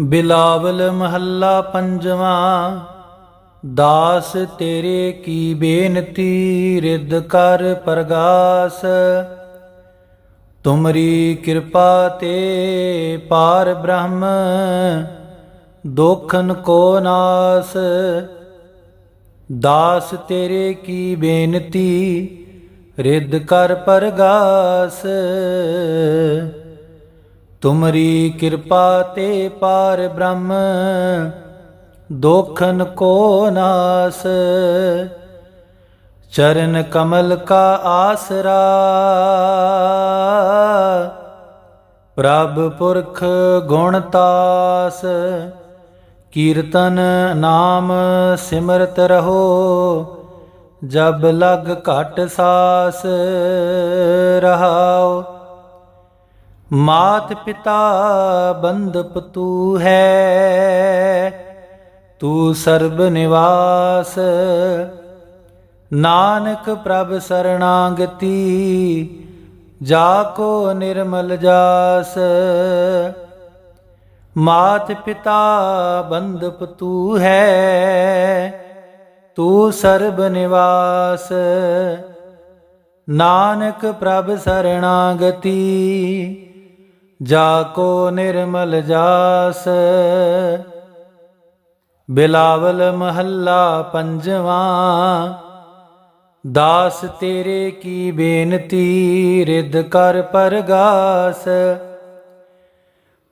ਬਿਲਾਵਲ ਮਹੱਲਾ ਪੰਜਵਾਂ, ਦਾਸ ਤੇਰੇ ਕੀ ਬੇਨਤੀ, ਰਿੱਧ ਕਰ ਪ੍ਰਗਾਸ। ਤੁਮਰੀ ਕਿਰਪਾ ਤੇ ਪਾਰ ਬ੍ਰਹਮ, ਦੋਖਨ ਕੋ ਨਾਸ। ਦਾਸ ਤੇਰੇ ਕੀ ਬੇਨਤੀ, ਰਿੱਧ ਕਰ ਪ੍ਰਗਾਸ। ਤੁਮਰੀ ਕਿਰਪਾ ਤੇ ਪਾਰ ਬ੍ਰਹਮ, ਦੋਖਨ ਕੋ ਨਾਸ। ਚਰਨ ਕਮਲ ਕਾ ਆਸਰਾ, ਪ੍ਰਭ ਪੁਰਖ ਗੁਣ ਤਾਸ। ਕੀਰਤਨ ਨਾਮ ਸਿਮਰਤ ਰਹੋ, ਜਬ ਲਗ ਘਟ ਸਾਸ ਰਹਾਓ। ਮਾਤ ਪਿਤਾ ਬੰਦਪ ਤੂ ਹੈ, ਤੂ ਸਰਬ ਨਿਵਾਸ। ਨਾਨਕ ਪ੍ਰਭ ਸਰਣਾਗਤੀ, ਜਾ ਕੋ ਨਿਰਮਲ ਜਾਸ। ਮਾਤ ਪਿਤਾ ਬੰਦਪ ਤੂ ਹੈ, ਤੂ ਸਰਬ ਨਿਵਾਸ। ਨਾਨਕ ਪ੍ਰਭ ਸਰਣਾਗਤੀ ਜਾ ਕੋ ਨਿਰਮਲ ਜਾਸ, ਬਿਲਾਵਲ ਮਹੱਲਾ ਪੰਜਵਾਂ, ਦਾਸ ਤੇਰੇ ਕੀ ਬੇਨਤੀ, ਰਿੱਧ ਕਰ ਪਰਗਾਸ।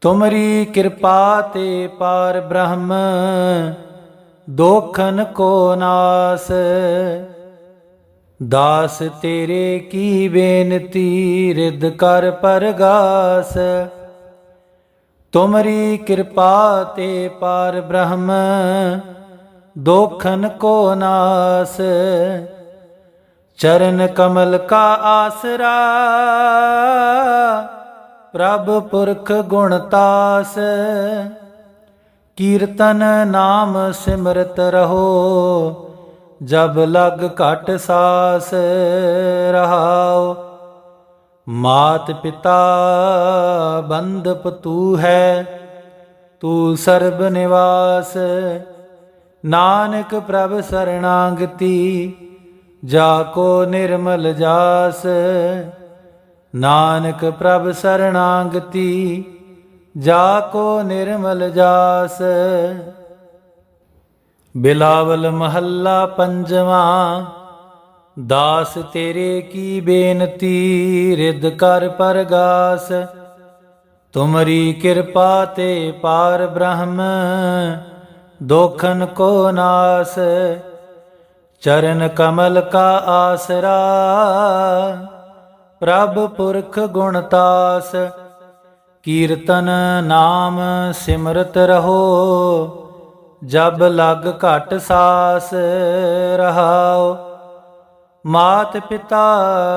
ਤੁਮਰੀ ਕਿਰਪਾ ਤੇ ਪਾਰ ਬ੍ਰਹਮ, ਦੋਖਨ ਕੋ ਨਾਸ। ਦਾਸ ਤੇਰੇ ਕੀ ਬੇਨਤੀ? ਰਿੱਧ ਕਰ ਪਰਗਾਸ। ਤੁਮਰੀ ਕਿਰਪਾ ਤੇ ਪਾਰ ਬ੍ਰਹਮ, ਦੋਖਨ ਕੋ ਨਾਸ। ਚਰਨ ਕਮਲ ਕਾ ਆਸਰਾ, ਪ੍ਰਭ ਪੁਰਖ ਗੁਣ ਤਾਸ। ਕੀਰਤਨ ਨਾਮ ਸਿਮਰਤ ਰਹੋ ਜਬ ਲਗ ਘਟ ਸਾਸ ਰਹਾਉ, ਮਾਤ ਪਿਤਾ ਬੰਦਪ ਤੂ ਹੈ, ਤੂ ਸਰਬ ਨਿਵਾਸ। ਨਾਨਕ ਪ੍ਰਭ ਸਰਣਾਗਤੀ, ਜਾ ਕੋ ਨਿਰਮਲ ਜਾਸ। ਨਾਨਕ ਪ੍ਰਭ ਸਰਣਾਗਤੀ, ਜਾ ਕੋ ਨਿਰਮਲ ਜਾਸ। ਬਿਲਾਵਲ ਮਹੱਲਾ ਪੰਜਵਾਂ, ਦਾਸ ਤੇਰੇ ਕੀ ਬੇਨਤੀ, ਰਿੱਧ ਕਰ ਪਰਗਾਸ। ਤੁਮਰੀ ਕਿਰਪਾ ਤੇ ਪਾਰ ਬ੍ਰਹਮ, ਦੋਖਨ ਕੋ ਨਾਸ। ਚਰਨ ਕਮਲ ਕਾ ਆਸਰਾ, ਪ੍ਰਭ ਪੁਰਖ ਗੁਣਤਾਸ ਕੀਰਤਨ ਨਾਮ ਸਿਮਰਤ ਰਹੋ। ਜਬ ਲਗ ਘਟ ਸਾਸ ਰਹਾਉ, ਮਾਤ ਪਿਤਾ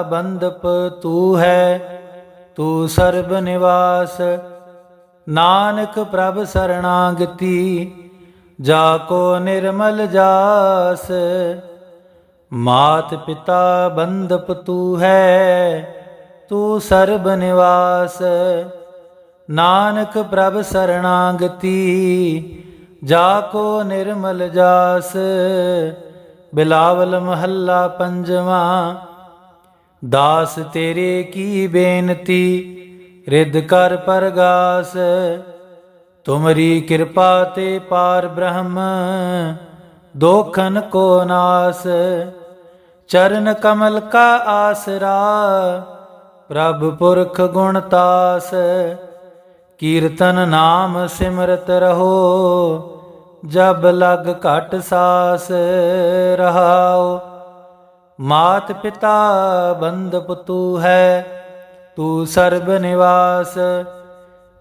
ਬੰਦਪ ਤੂ ਹੈ, ਤੂ ਸਰਬ ਨਿਵਾਸ। ਨਾਨਕ ਪ੍ਰਭ ਸਰਣਾਗਤੀ, ਜਾ ਕੋ ਨਿਰਮਲ ਜਾਸ। ਮਾਤ ਪਿਤਾ ਬੰਦਪ ਤੂ ਹੈ, ਤੂ ਸਰਬ ਨਿਵਾਸ। ਨਾਨਕ ਪ੍ਰਭ ਸਰਣਾਗਤੀ ਜਾ ਕੋ ਨਿਰਮਲ ਜਾਸ, ਬਿਲਾਵਲ ਮਹੱਲਾ ਪੰਜਵਾਂ। ਦਾਸ ਤੇਰੇ ਕੀ ਬੇਨਤੀ, ਰਿੱਧ ਕਰ ਪਰਗਾਸ। ਤੁਮਰੀ ਕਿਰਪਾ ਤੇ ਪਾਰ ਬ੍ਰਹਮ, ਦੋਖਨ ਕੋ ਨਾਸ। ਚਰਨ ਕਮਲ ਕਾ ਆਸਰਾ, ਪ੍ਰਭ ਪੁਰਖ ਗੁਣਤਾਸ ਕੀਰਤਨ ਨਾਮ ਸਿਮਰਤ ਰਹੋ, ਜਬ ਲਗ ਘਟ ਸਾਸ ਰਹਾਉ ਮਾਤ ਪਿਤਾ ਬੰਦ ਤੂ ਹੈ, ਤੂੰ ਸਰਬ ਨਿਵਾਸ।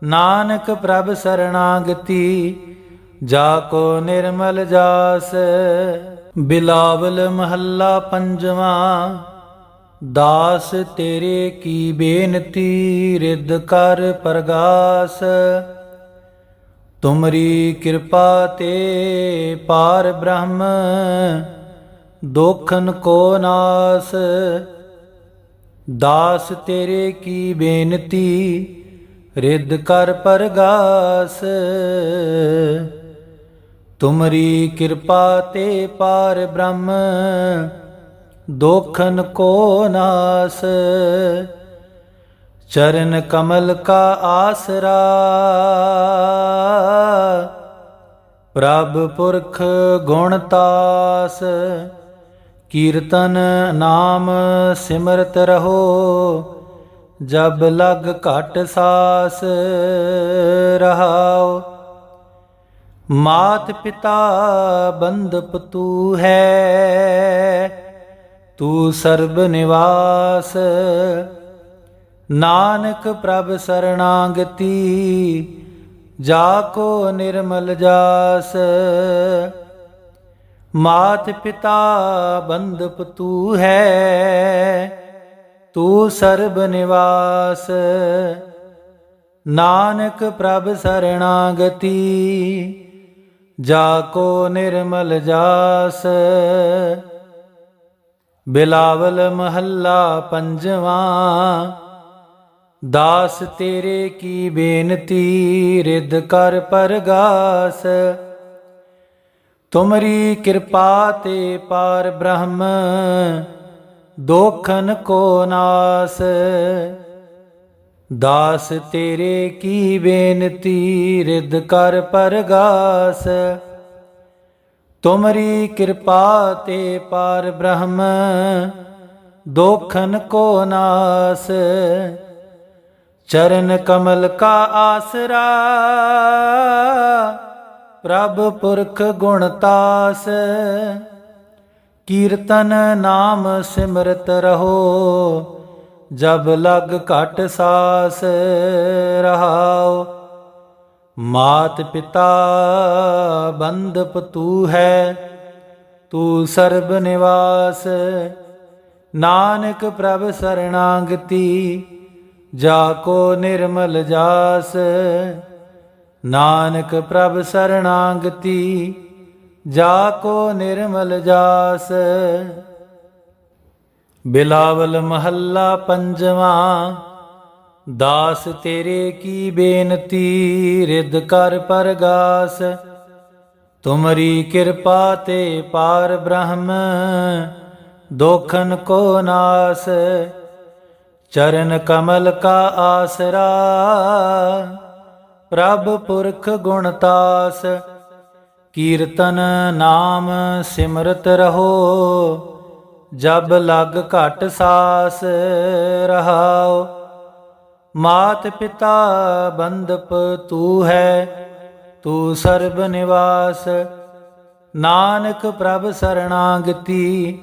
ਨਾਨਕ ਪ੍ਰਭ ਸਰਣਾਗਤੀ, ਜਾ ਕੋ ਨਿਰਮਲ ਜਾਸ। ਬਿਲਾਵਲ ਮਹੱਲਾ ਪੰਜਵਾਂ ਦਾਸ ਤੇਰੇ ਕੀ ਬੇਨਤੀ, ਰਿੱਧ ਕਰ ਪ੍ਰਗਾਸ। ਤੁਮਰੀ ਕਿਰਪਾ ਤੇ ਪਾਰ ਬ੍ਰਹਮ, ਦੋਖਨ ਕੋ ਨਾਸ। ਦਾਸ ਤੇਰੇ ਕੀ ਬੇਨਤੀ, ਰਿੱਧ ਕਰ ਪਰਗਾਸ। ਤੁਮਰੀ ਕਿਰਪਾ ਤੇ ਪਾਰ ਬ੍ਰਹਮ ਦੋਖਨ ਕੋ ਨਾਸ, ਚਰਨ ਕਮਲ ਕਾ ਆਸਰਾ। ਪ੍ਰਭ ਪੁਰਖ ਗੁਣ ਤਾਸ, ਕੀਰਤਨ ਨਾਮ ਸਿਮਰਤ ਰਹੋ, ਜਬ ਲਗ ਘਟ ਸਾਸ ਰਹਾਓ। ਮਾਤ ਪਿਤਾ ਬੰਦ ਪਤੂ ਹੈ ਤੂੰ ਸਰਬ ਨਿਵਾਸ, ਨਾਨਕ ਪ੍ਰਭ ਸਰਣਾਗਤੀ, ਜਾ ਕੋ ਨਿਰਮਲ ਜਾਸ। ਮਾਤ ਪਿਤਾ ਬੰਦਪ ਤੂ ਹੈ, ਤੂ ਸਰਬ ਨਿਵਾਸ, ਨਾਨਕ ਪ੍ਰਭ ਸਰਣਾਗਤੀ, ਜਾ ਕੋ ਨਿਰਮਲ ਜਾਸ। ਬਿਲਾਵਲ ਮਹੱਲਾ ਪੰਜਵਾਂ, ਦਾਸ ਤੇਰੇ ਕੀ ਬੇਨਤੀ, ਰਿੱਧ ਕਰ ਪਰਗਾਸ। ਤੁਮਰੀ ਕਿਰਪਾ ਤੇ ਪਾਰ ਬ੍ਰਹਮ, ਦੋਖਨ ਕੋ ਨਾਸ। ਦਾਸ ਤੇਰੇ ਕੀ ਬੇਨਤੀ, ਰਿੱਧ ਕਰ ਪਰਗਾਸ। ਤੁਮਰੀ ਕਿਰਪਾ ਤੇ ਪਾਰ ਬ੍ਰਹਮ, ਦੋਖਨ ਕੋ ਨਾਸ। ਚਰਨ ਕਮਲ ਕਾ ਆਸਰਾ, ਪ੍ਰਭ ਪੁਰਖ ਗੁਣ ਤਾਸ। ਕੀਰਤਨ ਨਾਮ ਸਿਮਰਤ ਰਹੋ, ਜਬ ਲਗ ਘਟ ਸਾਸ ਰਹਾਓ। ਮਾਤ ਪਿਤਾ ਬੰਦਪ ਤੂ ਹੈ, ਤੂ ਸਰਬ ਨਿਵਾਸ। ਨਾਨਕ ਪ੍ਰਭ ਸਰਣਾਗਤੀ, ਜਾ ਕੋ ਨਿਰਮਲ ਜਾਸ। ਨਾਨਕ ਪ੍ਰਭ ਸਰਣਾਗਤੀ, ਜਾ ਕੋ ਨਿਰਮਲ ਜਾਸ। ਬਿਲਾਵਲ ਮਹੱਲਾ ਪੰਜਵਾਂ ਦਾਸ ਤੇਰੇ ਕੀ ਬੇਨਤੀ? ਰਿੱਧ ਕਰ ਪਰਗਾਸ। ਤੁਮਰੀ ਕਿਰਪਾ ਤੇ ਪਾਰ ਬ੍ਰਹਮ, ਦੋਖਨ ਕੋ ਨਾਸ। ਚਰਨ ਕਮਲ ਕਾ ਆਸਰਾ, ਪ੍ਰਭ ਪੁਰਖ ਗੁਣਤਾਸ ਕੀਰਤਨ ਨਾਮ ਸਿਮਰਤ ਰਹੋ, ਜਬ ਲਗ ਘਟ ਸਾਸ ਰਹਾਓ। ਮਾਤ ਪਿਤਾ ਬੰਦਪ ਤੂ ਹੈ, ਤੂ ਸਰਬ ਨਿਵਾਸ। ਨਾਨਕ ਪ੍ਰਭ ਸਰਣਾਗਤੀ,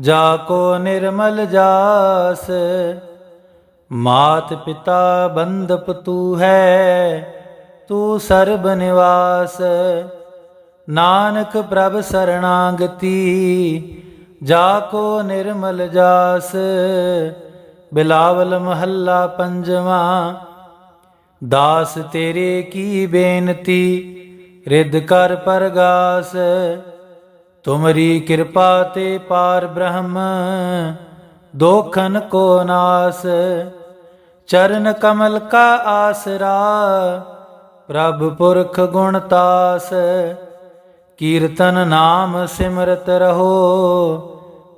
ਜਾ ਕੋ ਨਿਰਮਲ ਜਾਸ। ਮਾਤ ਪਿਤਾ ਬੰਦਪ ਤੂ ਹੈ, ਤੂ ਸਰਬ ਨਿਵਾਸ। ਨਾਨਕ ਪ੍ਰਭ ਸਰਣਾਗਤੀ, ਜਾ ਕੋ ਨਿਰਮਲ ਜਾਸ। ਬਿਲਾਵਲ ਮਹੱਲਾ ਪੰਜਵਾਂ। ਦਾਸ ਤੇਰੇ ਕੀ ਬੇਨਤੀ, ਰਿੱਧ ਕਰ ਪਰਗਾਸ। ਤੁਮਰੀ ਕਿਰਪਾ ਤੇ ਪਾਰ ਬ੍ਰਹਮ, ਦੋਖਨ ਕੋ ਨਾਸ। ਚਰਨ ਕਮਲ ਕਾ ਆਸਰਾ, ਪ੍ਰਭ ਪੁਰਖ ਗੁਣ ਤਾਸ। ਕੀਰਤਨ ਨਾਮ ਸਿਮਰਤ ਰਹੋ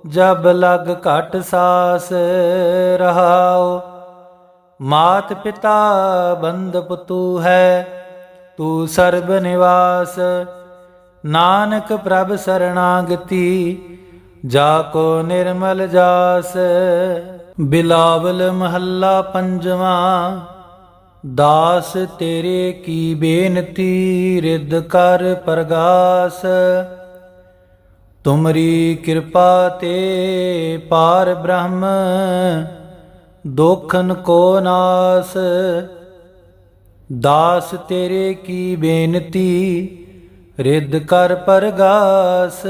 ਜਬ ਲਗ ਘਟ ਸਾਸ ਰਹਾਓ ਮਾਤ ਪਿਤਾ ਬੰਦ ਤੂ ਹੈ, ਤੂ ਸਰਬ ਨਿਵਾਸ। ਨਾਨਕ ਪ੍ਰਭ ਸਰਣਾਗਤੀ ਜਾ ਕੋ ਨਿਰਮਲ ਜਾਸ। ਬਿਲਾਵਲ ਮਹੱਲਾ ਪੰਜਵਾਂ, ਦਾਸ ਤੇਰੇ ਕੀ ਬੇਨਤੀ, ਰਿੱਧ ਕਰ ਪ੍ਰਗਾਸ। ਤੁਮਰੀ ਕਿਰਪਾ ਤੇ ਪਾਰ ਬ੍ਰਹਮ, ਦੋਖਨ ਕੋ ਨਾਸ। ਦਾਸ ਤੇਰੇ ਕੀ ਬੇਨਤੀ, ਰਿੱਧ ਕਰ ਪਰਗਾਸ।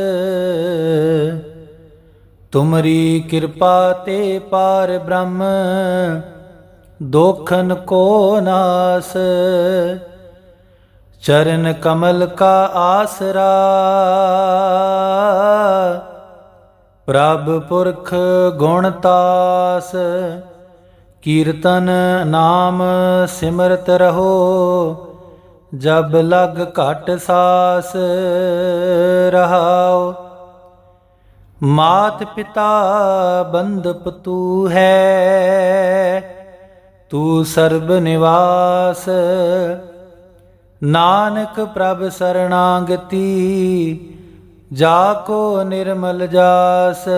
ਤੁਮਰੀ ਕਿਰਪਾ ਤੇ ਪਾਰ ਬ੍ਰਹਮ, ਦੋਖਨ ਕੋ ਨਾਸ। ਚਰਨ ਕਮਲ ਕਾ ਆਸਰਾ। ਪ੍ਰਭ ਪੁਰਖ ਗੁਣ ਤਾਸ, ਕੀਰਤਨ ਨਾਮ ਸਿਮਰਤ ਰਹੋ, ਜਬ ਲਗ ਘਟ ਸਾਸ ਰਹਾਓ। ਮਾਤ ਪਿਤਾ ਬੰਦਪ ਤੂ ਹੈ, ਤੂ ਸਰਬ ਨਿਵਾਸ। ਨਾਨਕ ਪ੍ਰਭ ਸਰਣਾਗਤੀ ਜਾ ਕੋ ਨਿਰਮਲ ਜਾਸ,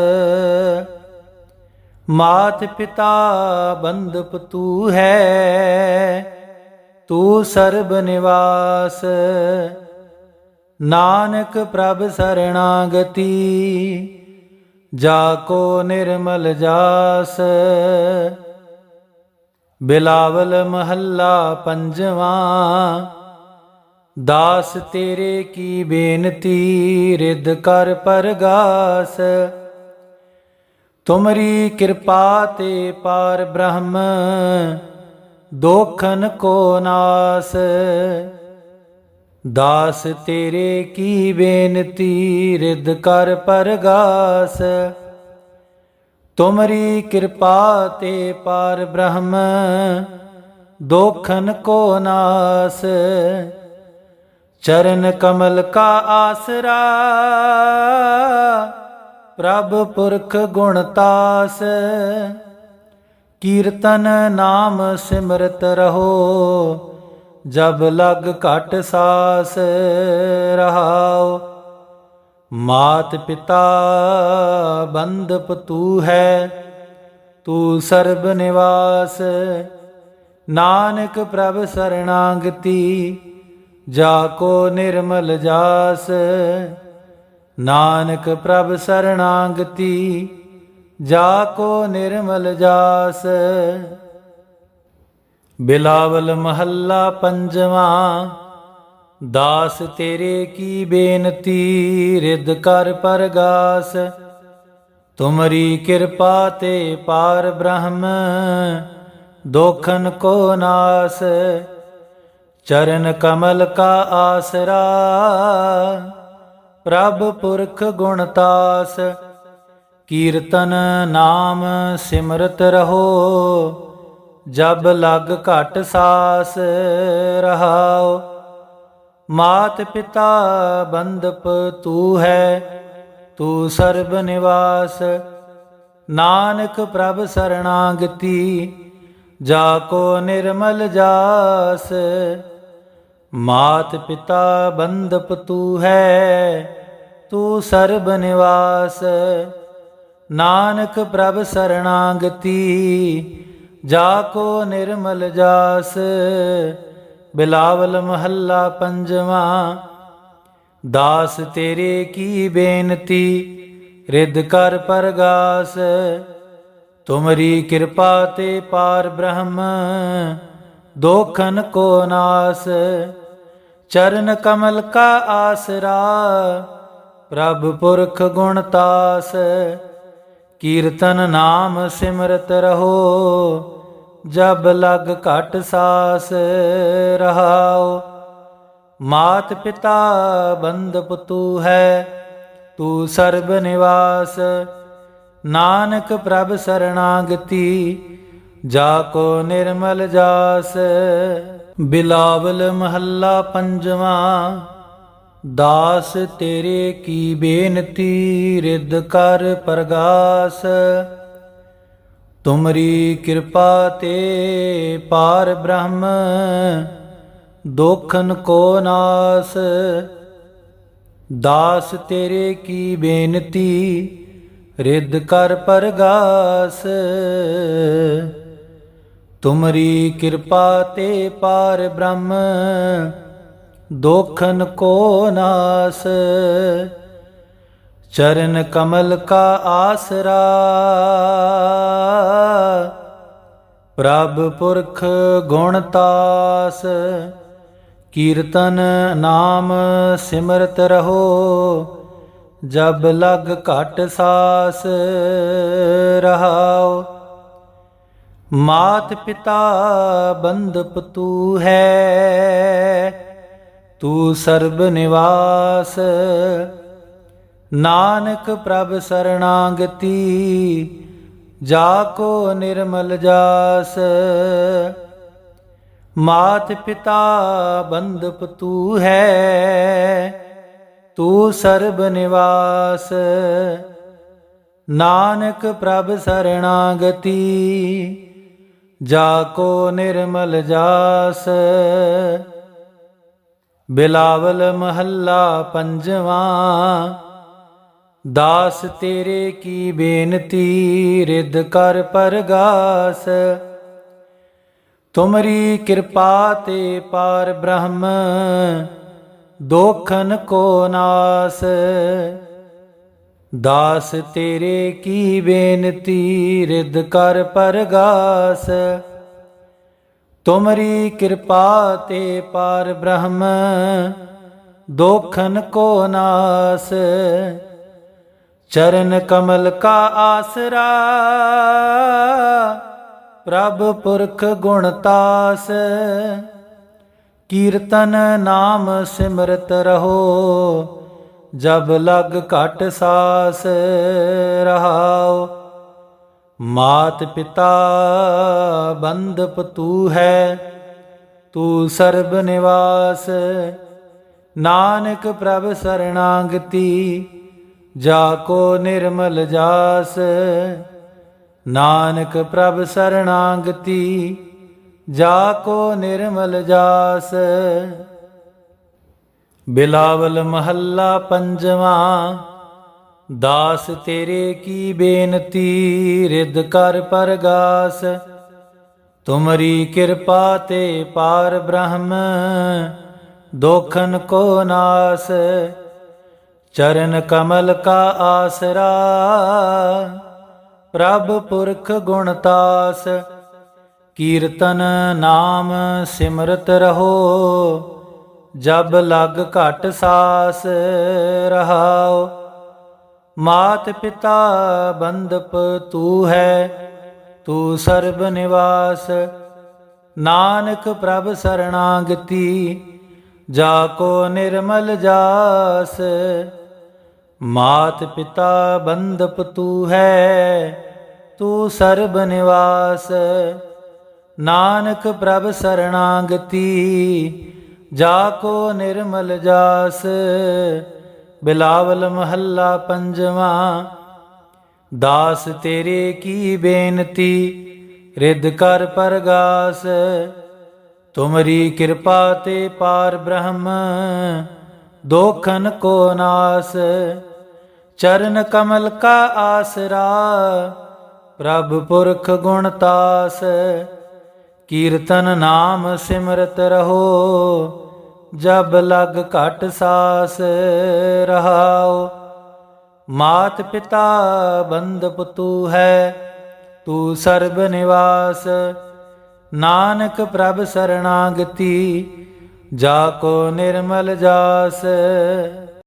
ਮਾਤ ਪਿਤਾ ਬੰਦਪ ਤੂ ਹੈ, ਤੂ ਸਰਬ ਨਿਵਾਸ। ਨਾਨਕ ਪ੍ਰਭ ਸਰਣਾਗਤੀ, ਜਾ ਕੋ ਨਿਰਮਲ ਜਾਸ। ਬਿਲਾਵਲ ਮਹੱਲਾ ਪੰਜਵਾਂ ਦਾਸ ਤੇਰੇ ਕੀ ਬੇਨਤੀ ਰਿਦ ਕਰ ਪਰਗਾਸ। ਤੁਮਰੀ ਕਿਰਪਾ ਤੇ ਪਾਰ ਬ੍ਰਹਮ, ਦੋਖਨ ਕੋ ਨਾਸ। ਦਾਸ ਤੇਰੇ ਕੀ ਬੇਨਤੀ ਰਿਦ ਕਰ ਪਰਗਾਸ। ਤੁਮਰੀ ਕਿਰਪਾ ਤੇ ਪਾਰ ਬ੍ਰਹਮ, ਦੋਖਨ ਕੋ ਨਾਸ। ਚਰਨ ਕਮਲ ਕਾ ਆਸਰਾ। ਪ੍ਰਭ ਪੁਰਖ ਗੁਣ ਤਾਸ। ਕੀਰਤਨ ਨਾਮ ਸਿਮਰਤ ਰਹੋ, ਜਬ ਲਗ ਘਟ ਸਾਸ ਰਹਾਓ। ਮਾਤ ਪਿਤਾ ਬੰਦਪ ਤੂ ਹੈ, ਤੂ ਸਰਬ ਨਿਵਾਸ। ਨਾਨਕ ਪ੍ਰਭ ਸਰਣਾਗਤੀ ਜਾ ਕੋ ਨਿਰਮਲ ਜਾਸ, ਨਾਨਕ ਪ੍ਰਭ ਸਰਣਾਗਤੀ ਜਾ ਕੋ ਨਿਰਮਲ ਜਾਸ। ਬਿਲਾਵਲ ਮਹੱਲਾ ਪੰਜਵਾਂ, ਦਾਸ ਤੇਰੇ ਕੀ ਬੇਨਤੀ ਰਿਦ ਕਰ ਪਰਗਾਸ। ਤੁਮਰੀ ਕਿਰਪਾ ਤੇ ਪਾਰ ਬ੍ਰਹਮ, ਦੋਖਨ ਕੋ ਨਾਸ। ਚਰਨ ਕਮਲ ਕਾ ਆਸਰਾ, ਪ੍ਰਭ ਪੁਰਖ ਗੁਣ ਤਾਸ, ਕੀਰਤਨ ਨਾਮ ਸਿਮਰਤ ਰਹੋ, ਜਬ ਲਗ ਘਟ ਸਾਸ ਰਹਾਓ। ਮਾਤ ਪਿਤਾ ਬੰਦਪ ਤੂ ਹੈ, ਤੂ ਸਰਬ ਨਿਵਾਸ, ਨਾਨਕ ਪ੍ਰਭ ਸਰਣਾਗਤੀ ਜਾ ਕੋ ਨਿਰਮਲ ਜਾਸ। ਮਾਤ ਪਿਤਾ ਬੰਦਪ ਤੂ ਹੈ, ਤੂ ਸਰਬ ਨਿਵਾਸ। ਨਾਨਕ ਪ੍ਰਭ ਸਰਣਾਗਤੀ, ਜਾ ਕੋ ਨਿਰਮਲ ਜਾਸ। ਬਿਲਾਵਲ ਮਹੱਲਾ ਪੰਜਵਾਂ, ਦਾਸ ਤੇਰੇ ਕੀ ਬੇਨਤੀ ਰਿਦ ਕਰ ਪਰਗਾਸ। ਤੁਮਰੀ ਕਿਰਪਾ ਤੇ ਪਾਰ ਬ੍ਰਹਮ, ਦੋਖਨ ਕੋ ਨਾਸ। ਚਰਨ ਕਮਲ ਕਾ ਆਸਰਾ, ਪ੍ਰਭ ਪੁਰਖ ਗੁਣ ਤਾਸ। ਕੀਰਤਨ ਨਾਮ ਸਿਮਰਤ ਰਹੋ, ਜਬ ਲਗ ਘਟ ਸਾਸ ਰਹਾਓ। ਮਾਤ ਪਿਤਾ ਬੰਦ ਪਤੂ ਹੈ, ਤੂੰ ਸਰਬ ਨਿਵਾਸ। ਨਾਨਕ ਪ੍ਰਭ ਸਰਣਾਗਤੀ ਜਾ ਕੋ ਨਿਰਮਲ ਜਾਸ। ਬਿਲਾਵਲ ਮਹੱਲਾ ਪੰਜਵਾਂ, ਦਾਸ ਤੇਰੇ ਕੀ ਬੇਨਤੀ ਰਿਦ ਕਰ ਪ੍ਰਗਾਸ। ਤੁਮਰੀ ਕਿਰਪਾ ਤੇ ਪਾਰ ਬ੍ਰਹਮ, ਦੋਖਨ ਕੋ ਨਾਸ। ਦਾਸ ਤੇਰੇ ਕੀ ਬੇਨਤੀ ਰਿਦ ਕਰ ਪ੍ਰਗਾਸ। ਤੁਮਰੀ ਕਿਰਪਾ ਤੇ ਪਾਰ ਬ੍ਰਹਮ, ਦੋਖਨ ਕੋ ਨਾਸ। ਚਰਨ ਕਮਲ ਕਾ ਆਸਰਾ, ਪ੍ਰਭ ਪੁਰਖ ਗੁਣ ਤਾਸ। ਕੀਰਤਨ ਨਾਮ ਸਿਮਰਤ ਰਹੋ, ਜਬ ਲਗ ਘਟ ਸਾਸ ਰਹਾਓ। ਮਾਤ ਪਿਤਾ ਬੰਦਪ ਤੂ ਹੈ, ਤੂ ਸਰਬ ਨਿਵਾਸ। ਨਾਨਕ ਪ੍ਰਭ ਸਰਣਾਗਤੀ, ਜਾ ਕੋ ਨਿਰਮਲ ਜਾਸ। ਮਾਤ ਪਿਤਾ ਬੰਦਪ ਤੂ ਹੈ, ਤੂ ਸਰਬ ਨਿਵਾਸ। ਨਾਨਕ ਪ੍ਰਭ ਸਰਣਾਗਤੀ ਜਾ ਕੋ ਨਿਰਮਲ ਜਾਸ। ਬਿਲਾਵਲ ਮਹੱਲਾ ਪੰਜਵਾਂ। ਦਾਸ ਤੇਰੇ ਕੀ ਬੇਨਤੀ, ਰਿੱਧ ਕਰ ਪਰਗਾਸ। ਤੁਮਰੀ ਕਿਰਪਾ ਤੇ ਪਾਰ ਬ੍ਰਹਮ, ਦੋਖਨ ਕੋ ਨਾਸ। ਦਾਸ ਤੇਰੇ ਕੀ ਬੇਨਤੀ? ਰਿੱਧ ਕਰ ਪਰਗਾਸ। ਤੁਮਰੀ ਕਿਰਪਾ ਤੇ ਪਾਰ ਬ੍ਰਹਮ, ਦੋਖਨ ਕੋ ਨਾਸ। ਚਰਨ ਕਮਲ ਕਾ ਆਸਰਾ, ਪ੍ਰਭ ਪੁਰਖ ਗੁਣ ਤਾਸ। ਕੀਰਤਨ ਨਾਮ ਸਿਮਰਤ ਰਹੋ ਜਬ ਲਗ ਘਟ ਸਾਸ ਰਹਾਓ ਮਾਤ ਪਿਤਾ ਬੰਦਪ ਤੂ ਹੈ, ਤੂ ਸਰਬ ਨਿਵਾਸ। ਨਾਨਕ ਪ੍ਰਭ ਸਰਣਾਗਤੀ, ਜਾ ਕੋ ਨਿਰਮਲ ਜਾਸ। ਨਾਨਕ ਪ੍ਰਭ ਸਰਣਾਗਤੀ, ਜਾ ਕੋ ਨਿਰਮਲ ਜਾਸ। ਬਿਲਾਵਲ ਮਹੱਲਾ ਪੰਜਵਾਂ, ਦਾਸ ਤੇਰੇ ਕੀ ਬੇਨਤੀ, ਰਿੱਧ ਕਰ ਪਰਗਾਸ। ਤੁਮਰੀ ਕਿਰਪਾ ਤੇ ਪਾਰ ਬ੍ਰਹਮ, ਦੋਖਨ ਕੋ ਨਾਸ। ਚਰਨ ਕਮਲ ਕਾ ਆਸਰਾ, ਪ੍ਰਭ ਪੁਰਖ ਗੁਣਤਾਸ ਕੀਰਤਨ ਨਾਮ ਸਿਮਰਤ ਰਹੋ। ਜਬ ਲਗ ਘਟ ਸਾਸ ਰਹਾਓ ਮਾਤ ਪਿਤਾ ਬੰਦਪ ਤੂ ਹੈ, ਤੂ ਸਰਬ ਨਿਵਾਸ। ਨਾਨਕ ਪ੍ਰਭ ਸਰਣਾਗਤੀ, ਜਾ ਕੋ ਨਿਰਮਲ ਜਾਸ। ਮਾਤ ਪਿਤਾ ਬੰਦਪ ਤੂ ਹੈ, ਤੂ ਸਰਬ ਨਿਵਾਸ। ਨਾਨਕ ਪ੍ਰਭ ਸਰਣਾਗਤੀ ਜਾ ਕੋ ਨਿਰਮਲ ਜਾਸ, ਬਿਲਾਵਲ ਮਹੱਲਾ ਪੰਜਵਾਂ। ਦਾਸ ਤੇਰੇ ਕੀ ਬੇਨਤੀ, ਰਿੱਧ ਕਰ ਪਰਗਾਸ। ਤੁਮਰੀ ਕਿਰਪਾ ਤੇ ਪਾਰ ਬ੍ਰਹਮ, ਦੋਖਨ ਕੋ ਨਾਸ। ਚਰਨ ਕਮਲ ਕਾ ਆਸਰਾ, ਪ੍ਰਭ ਪੁਰਖ ਗੁਣਤਾਸ ਕੀਰਤਨ ਨਾਮ ਸਿਮਰਤ ਰਹੋ ਜਬ ਲਗ ਘਟ ਸਾਸ ਰਹਾਓ ਮਾਤ ਪਿਤਾ ਬੰਦ ਪਤੂ ਹੈ, ਤੂੰ ਸਰਬ ਨਿਵਾਸ। ਨਾਨਕ ਪ੍ਰਭ ਸਰਣਾਗਤੀ ਜਾ ਕੋ ਨਿਰਮਲ ਜਾਸ।